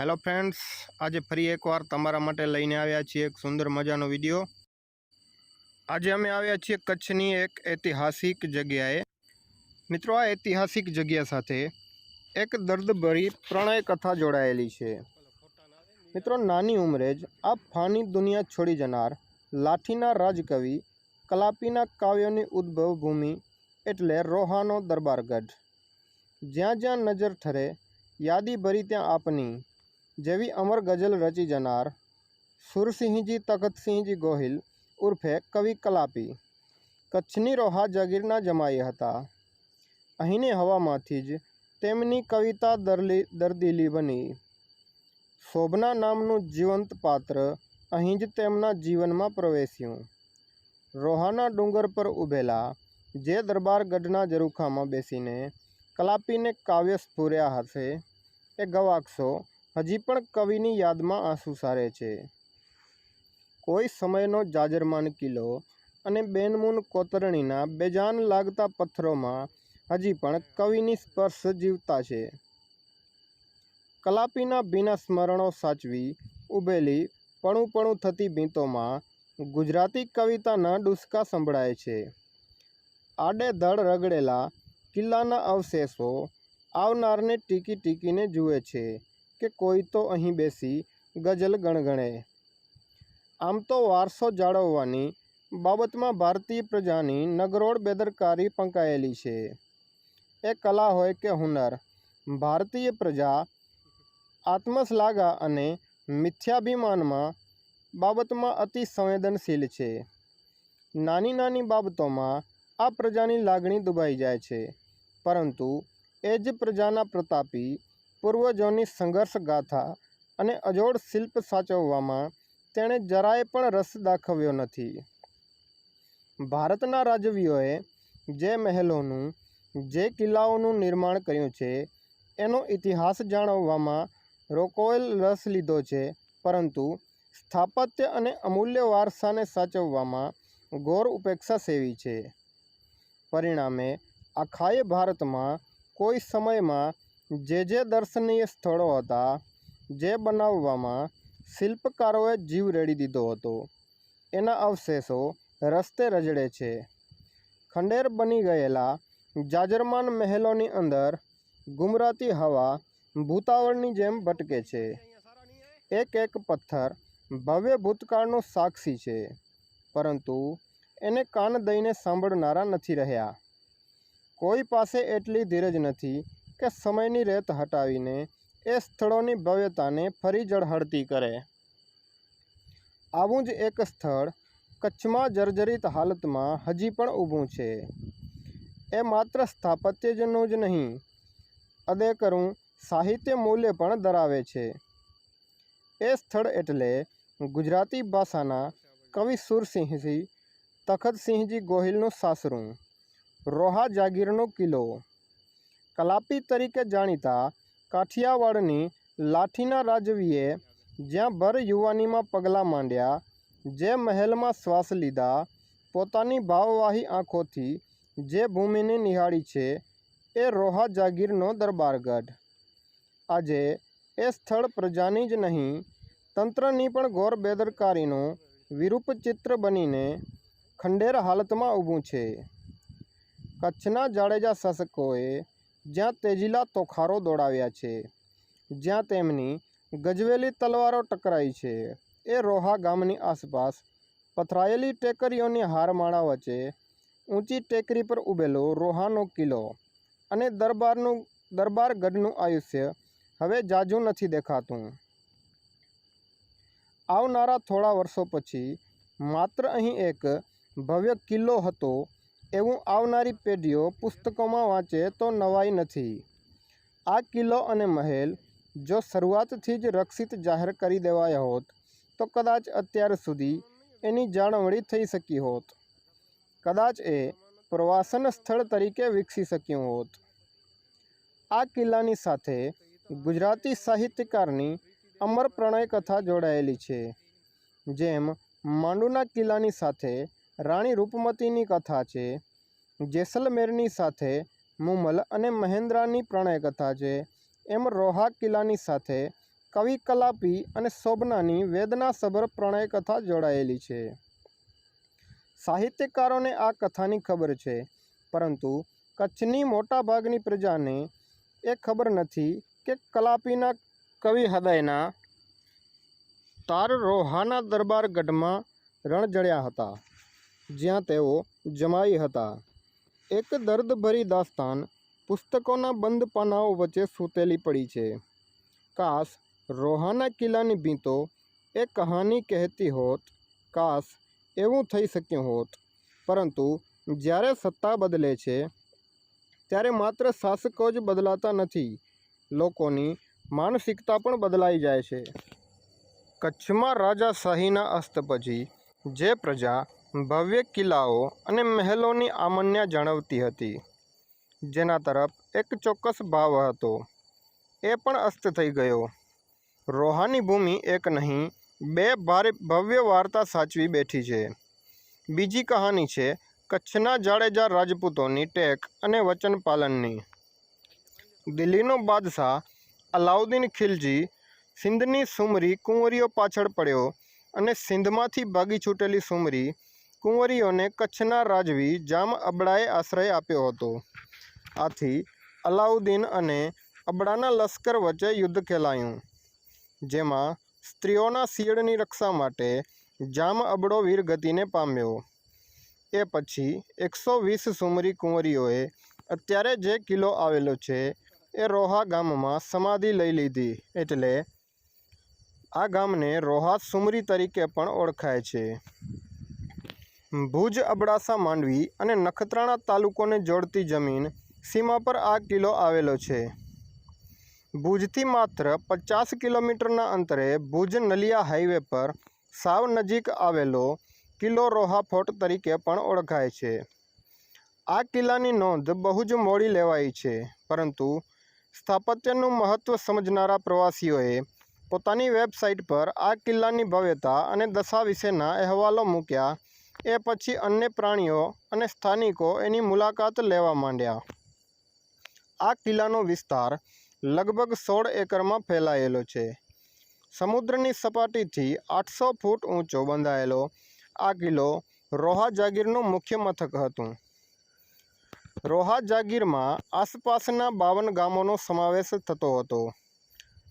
Hello friends આજે ફરી એકવાર તમારા માટે લઈને આવ્યા છીએ એક સુંદર મજાનો વીડિયો. આજે અમે આવ્યા છીએ કચ્છની એક ઐતિહાસિક જગ્યાએ. મિત્રો, આ ઐતિહાસિક જગ્યા સાથે એક દર્દભરી પ્રણય કથા જોડાયેલી છે. મિત્રો, નાની ઉંમરે જ આ ફાની દુનિયા છોડી જનાર લાઠીના રાજકવિ, કલાપીના કાવ્યોની ઉદ્ભવ ભૂમિ એટલે રોહાનો દરબારગઢ. જ્યાં જ્યાં નજર ઠરે યાદી ભરી ત્યાં આપની જેવી અમર ગઝલ રચી જનાર સુરસિંહજી તખતસિંહજી ગોહિલ ઉર્ફે કવિ કલાપી. કચ્છની રોહા જાગીરના જમાઈ હતા. અહીંની હવામાંથી જ તેમની કવિતા દરલી, દર્દીલી બની. શોભના નામનું જીવંત પાત્ર અહીં જ તેમના જીવનમાં પ્રવેશ્યું. રોહાના ડુંગર પર ઊભેલા જે દરબાર ગઢના ઝરૂખામાં બેસીને કલાપીને કાવ્ય સ્ફૂર્યા હશે એ ગવાક્ષો હજી પણ કવિની યાદમાં આંસુ સારે છે. કોઈ સમયનો જાજરમાન કિલ્લો અને બેનમૂન કોતરણીના બેજાન લાગતા પથ્થરોમાં હજી પણ કવિની સ્પર્શ જીવતા છે. કલાપીના ભીના સ્મરણો સાચવી ઊભેલી પણું પણું થતી ભીંતોમાં ગુજરાતી કવિતાના ડુસકા સંભળાય છે. આડેધડ રગડેલા કિલ્લાના અવશેષો આવનારને ટીકી ટીકીને જુએ છે. કે કોઈ તો અહીં બેસી ગઝલ ગણગણે. આમ તો વારસો જાળવવાની બાબતમાં ભારતીય પ્રજાની નગરોળ બેદરકારી પંકાયેલી છે. એ કલા હોય કે હુનર, ભારતીય પ્રજા આત્મશ્લાઘા અને મિથ્યાભિમાનમાં બાબતમાં અતિ સંવેદનશીલ છે. નાની નાની બાબતોમાં આ પ્રજાની લાગણી દુભાઈ જાય છે, પરંતુ એ જ પ્રજાના પ્રતાપી પૂર્વજોની સંઘર્ષ ગાથા અને અજોડ શિલ્પ સાચવવામાં તેણે જરાય પણ રસ દાખવ્યો નથી. ભારતના રાજવીઓએ જે મહેલોનું, જે કિલ્લાઓનું નિર્માણ કર્યું છે, એનો ઇતિહાસ જાણવવામાં રોકોએલ રસ લીધો છે, પરંતુ સ્થાપત્ય અને અમૂલ્ય વારસાને સાચવવામાં ઘોર ઉપેક્ષા સેવી છે. પરિણામે આખાય ભારતમાં કોઈ સમયમાં જે જે દર્શનીય સ્થળો હતા, જે બનાવવામાં શિલ્પકારોએ જીવ રેડી દીધો હતો, એના અવશેષો રસ્તે રજડે છે. ખંડેર બની ગયેલા જાજરમાન મહેલોની અંદર ગુમરાતી હવા ભૂતાવળની જેમ ભટકે છે. એક એક પથ્થર ભવ્ય ભૂતકાળનો સાક્ષી છે, પરંતુ એને કાન દઈને સાંભળનારા નથી રહ્યા. કોઈ પાસે એટલી ધીરજ નથી કે સમયની રેત હટાવીને એ સ્થળોની ભવ્યતાને ફરી જળહળતી કરે. આવું જ એક સ્થળ કચ્છમાં જર્જરિત હાલતમાં હજી પણ ઊભું છે. એ માત્ર સ્થાપત્યજનું જ નહીં અદેકરું સાહિત્ય મૂલ્ય પણ ધરાવે છે. એ સ્થળ એટલે ગુજરાતી ભાષાના કવિ સુરસિંહજી, તખતસિંહજી ગોહિલનું સાસરું, રોહા જાગીરનો કિલ્લો. કલાપી તરીકે જાણીતા કાઠિયાવાડની લાઠીના રાજવીએ જ્યાં ભર યુવાનીમાં પગલાં માંડ્યા, જે મહેલમાં શ્વાસ લીધા, પોતાની ભાવવાહી આંખોથી જે ભૂમિને નિહાળી છે, એ રોહા જાગીરનો દરબારગઢ. આજે એ સ્થળ પ્રજાની જ નહીં, તંત્રની પણ ઘોર બેદરકારીનું વિરૂપ ચિત્ર બનીને ખંડેર હાલતમાં ઊભું છે. કચ્છના જાડેજા શાસકોએ જ્યાં તેજીલા તોખારો દોડાવ્યા છે. જ્યાં તેમની ગજવેલી તલવારો ટકરાઈ છે. એ રોહા ગામની આસપાસ પથરાયેલી ટેકરીઓની હારમાળા વચ્ચે ઊંચી ટેકરી પર ઊભેલો રોહાનો કિલ્લો અને દરબારનું, દરબારગઢનું આયુષ્ય હવે જાજુ નથી દેખાતું. આવનારા થોડા વર્ષો પછી માત્ર અહીં એક ભવ્ય કિલ્લો હતો એવું આવનારી પેઢીઓ પુસ્તકોમાં વાંચે તો નવાઈ નથી. આ કિલ્લો અને મહેલ જો શરૂઆતથી જ રક્ષિત જાહેર કરી દેવાયા હોત, તો કદાચ અત્યાર સુધી એની જાળવણી થઈ શકી હોત. કદાચ એ પ્રવાસન સ્થળ તરીકે વિકસી શક્યું હોત. આ કિલ્લાની સાથે ગુજરાતી સાહિત્યકારની અમર પ્રણય કથા જોડાયેલી છે, જેમ માંડુના કિલ્લાની સાથે રાણી રૂપમતીની કથા છે જેસલમેરની સાથે મુમલ અને મહેન્દ્રાની પ્રણયકથા છે. એમ રોહા કિલ્લાની સાથે કવિ કલાપી અને શોભનાની વેદનાસભર પ્રણયકથા જોડાયેલી છે. સાહિત્યકારોને આ કથાની ખબર છે, પરંતુ કચ્છની મોટાભાગની પ્રજાને એ ખબર નથી કે કલાપીના કવિ હૃદયના તાર રોહાના દરબારગઢમાં રણજળ્યા હતા, જ્યાં તેઓ જમાઈ હતા. એક દર્દભરી દાસ્તાન પુસ્તકોના બંધ પાનાઓ વચ્ચે સૂતેલી પડી છે. કાશ રોહાના કિલ્લાની ભીંતો એ કહાની કહેતી હોત કાશ એવું થઈ શક્યું હોત. પરંતુ જ્યારે સત્તા બદલે છે, ત્યારે માત્ર શાસકો જ બદલાતા નથી, લોકોની માનસિકતા પણ બદલાઈ જાય છે. કચ્છમાં રાજાશાહીના અસ્ત પછી જે પ્રજા ભવ્ય કિલ્લાઓ અને મહેલોની આમન્યા જણાવતી હતી. જેના તરફ એક ચોક્કસ ભાવ હતો. એ પણ અસ્ત થઈ ગયો. રોહાની ભૂમિ એક નહીં, બે ભારે ભવ્ય વાર્તા સાચવી બેઠી છે. બીજી કહાની છે કચ્છના જાડેજા રાજપૂતોની ટેક અને વચન પાલનની. દિલ્હીનો બાદશાહ અલાઉદ્દીન ખિલજી સિંધની સુમરી કુંવરીઓ પાછળ પડ્યો અને સિંધમાંથી ભાગી છૂટેલી સુમરી કુંવરીઓને કચ્છના રાજવી જામ અબડાએ આશ્રય આપ્યો હતો. આથી અલાઉદ્દીન અને અબડાના લશ્કર વચ્ચે યુદ્ધ ખેલાયું, જેમાં સ્ત્રીઓના શિયળની રક્ષા માટે જામ અબડો વીરગતિને પામ્યો. એ પછી એકસો વીસ સુમરી કુંવરીઓએ અત્યારે જે કિલ્લો આવેલો છે એ રોહા ગામમાં સમાધિ લઈ લીધી, એટલે આ ગામને રોહા સુમરી તરીકે પણ ઓળખાય છે. ભુજ, અબડાસા, માંડવી અને નખત્રાણા તાલુકોને જોડતી જમીન સીમા પર આ કિલ્લો આવેલો છે. ભુજથી માત્ર પચાસ કિલોમીટરના અંતરે ભુજ નલિયા હાઈવે પર સાવ નજીક આવેલો કિલ્લો રોહા ફોર્ટ તરીકે પણ ઓળખાય છે. આ કિલ્લાની નોંધ બહુ જ મોડી લેવાઈ છે, પરંતુ સ્થાપત્યનું મહત્ત્વ સમજનારા પ્રવાસીઓએ પોતાની વેબસાઇટ પર આ કિલ્લાની ભવ્યતા અને દશા વિશેના અહેવાલો મૂક્યા એ પછી અન્ય પ્રાણીઓ અને સ્થાનિકો એની મુલાકાત લેવા માંડ્યા. આ કિલ્લાનો વિસ્તાર લગભગ સોળ એકરમાં ફેલાયેલો છે. સમુદ્રની સપાટીથી આઠસો ફૂટ ઊંચો બંધાયેલો આ કિલ્લો રોહા જાગીરનું મુખ્ય મથક હતું. રોહા જાગીરમાં આસપાસના બાવન ગામોનો સમાવેશ થતો હતો.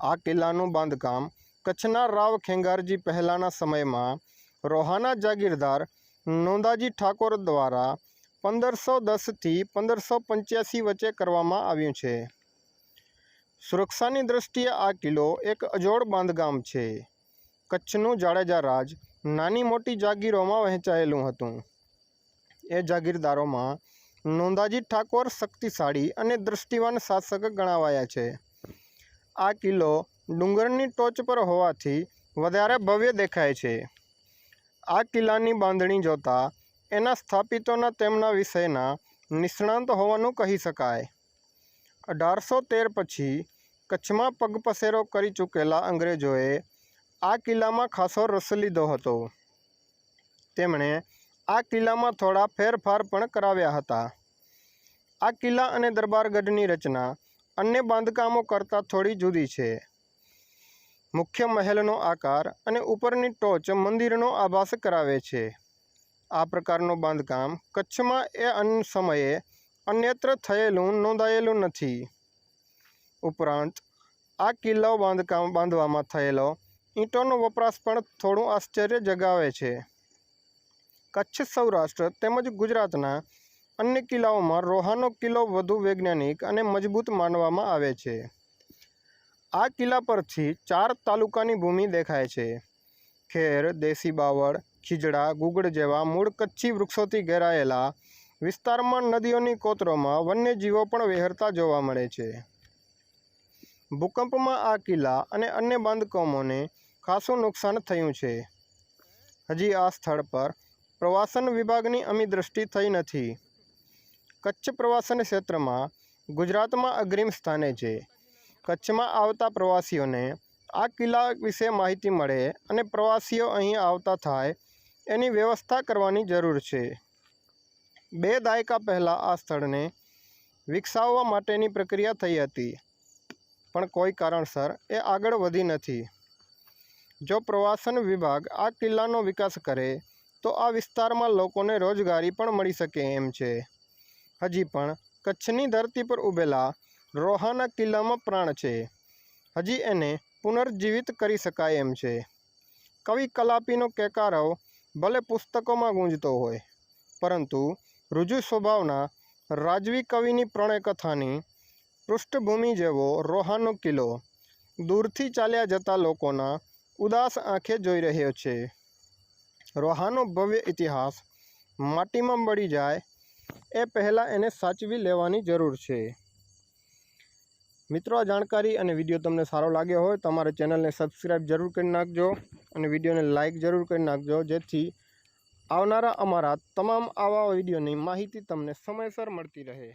આ કિલ્લાનું બાંધકામ કચ્છના રાવ ખેંગારજી પહેલાંના સમયમાં રોહાના જાગીરદાર નોંદાજી ઠાકોર દ્વારા પંદરસો દસથી પંદરસો પંચ્યાસી વચ્ચે કરવામાં આવ્યું છે. સુરક્ષાની દ્રષ્ટિએ આ કિલ્લો એક અજોડ બાંધકામ છે. કચ્છનું જાડેજા રાજ નાની મોટી જાગીરોમાં વહેંચાયેલું હતું. એ જાગીરદારોમાં નોંદાજી ઠાકોર શક્તિશાળી અને દૃષ્ટિવાન શાસક ગણાવાયા છે. આ કિલ્લો ડુંગરની ટોચ પર હોવાથી વધારે ભવ્ય દેખાય છે. આ કિલ્લાની બાંધણી જોતા એના સ્થાપિતોના તેમના વિષયના નિષ્ણાંત હોવાનું કહી શકાય. અઢારસો તેર પછી કચ્છમાં પગપસેરો કરી ચૂકેલા અંગ્રેજોએ આ કિલ્લામાં ખાસો રસ લીધો હતો. તેમણે આ કિલ્લામાં થોડા ફેરફાર પણ કરાવ્યા હતા. આ કિલ્લા અને દરબારગઢની રચના અન્ય બાંધકામો કરતાં થોડી જુદી છે. મુખ્ય મહેલનો આકાર અને ઉપરની ટોચ મંદિરનો આભાસ કરાવે છે. આ પ્રકારનું બાંધકામ કચ્છમાં એ અન્ય સમયે અન્યત્ર થયેલું નોંધાયેલું નથી. ઉપરાંત, આ કિલ્લાઓ બાંધકામ બાંધવામાં થયેલો ઈંટોનો વપરાશ પણ થોડું આશ્ચર્ય જગાવે છે. કચ્છ સૌરાષ્ટ્ર તેમજ ગુજરાતના અન્ય કિલ્લાઓમાં રોહાનો કિલ્લો વધુ વૈજ્ઞાનિક અને મજબૂત માનવામાં આવે છે. આ કિલ્લા પરથી ચાર તાલુકાની ભૂમિ દેખાય છે. ખેર, દેશી બાવળ, ખીજડા ગુગળ જેવા મૂળ કચ્છી વૃક્ષોથી ઘેરાયેલા વિસ્તારમાં નદીઓની કોતરોમાં વન્યજીવો પણ વહેરતા જોવા મળે છે. ભૂકંપમાં આ કિલ્લા અને અન્ય બાંધકામોને ખાસું નુકસાન થયું છે. હજી આ સ્થળ પર પ્રવાસન વિભાગની અમી દૃષ્ટિ થઈ નથી. કચ્છ પ્રવાસન ક્ષેત્રમાં ગુજરાતમાં અગ્રિમ સ્થાને છે. કચ્છમાં આવતા પ્રવાસીઓને આ કિલ્લા વિશે માહિતી મળે અને પ્રવાસીઓ અહીં આવતા થાય, એની વ્યવસ્થા કરવાની જરૂર છે. બે દાયકા પહેલાં આ સ્થળને વિકસાવવા માટેની પ્રક્રિયા થઈ હતી, પણ કોઈ કારણસર એ આગળ વધી નથી. જો પ્રવાસન વિભાગ આ કિલ્લાનો વિકાસ કરે, તો આ વિસ્તારમાં લોકોને રોજગારી પણ મળી શકે એમ છે. હજી પણ કચ્છની ધરતી પર ઊભેલા રોહાના કિલ્લામાં પ્રાણ છે. હજી એને પુનર્જીવિત કરી શકાય એમ છે. કવિ કલાપીનો કેકારવ ભલે પુસ્તકોમાં ગુંજતો હોય, પરંતુ રુજુ સ્વભાવના રાજવી કવિની પ્રણય કથાની પૃષ્ઠભૂમિ જેવો રોહાનો કિલ્લો દૂરથી ચાલ્યા જતા લોકોના ઉદાસ આંખે જોઈ રહ્યો છે. રોહાનો ભવ્ય ઇતિહાસ માટીમાં મળી જાય, એ પહેલાં એને સાચવી લેવાની જરૂર છે. મિત્રો, આ જાણકારી અને વીડિયો તમને સારો લાગ્યો હોય તમારે ચેનલને સબસ્ક્રાઈબ જરૂર કરી નાખજો અને વિડીયોને લાઇક જરૂર કરી નાખજો, જેથી આવનારા અમારા તમામ આવા વિડીયોની માહિતી તમને સમયસર મળતી રહે.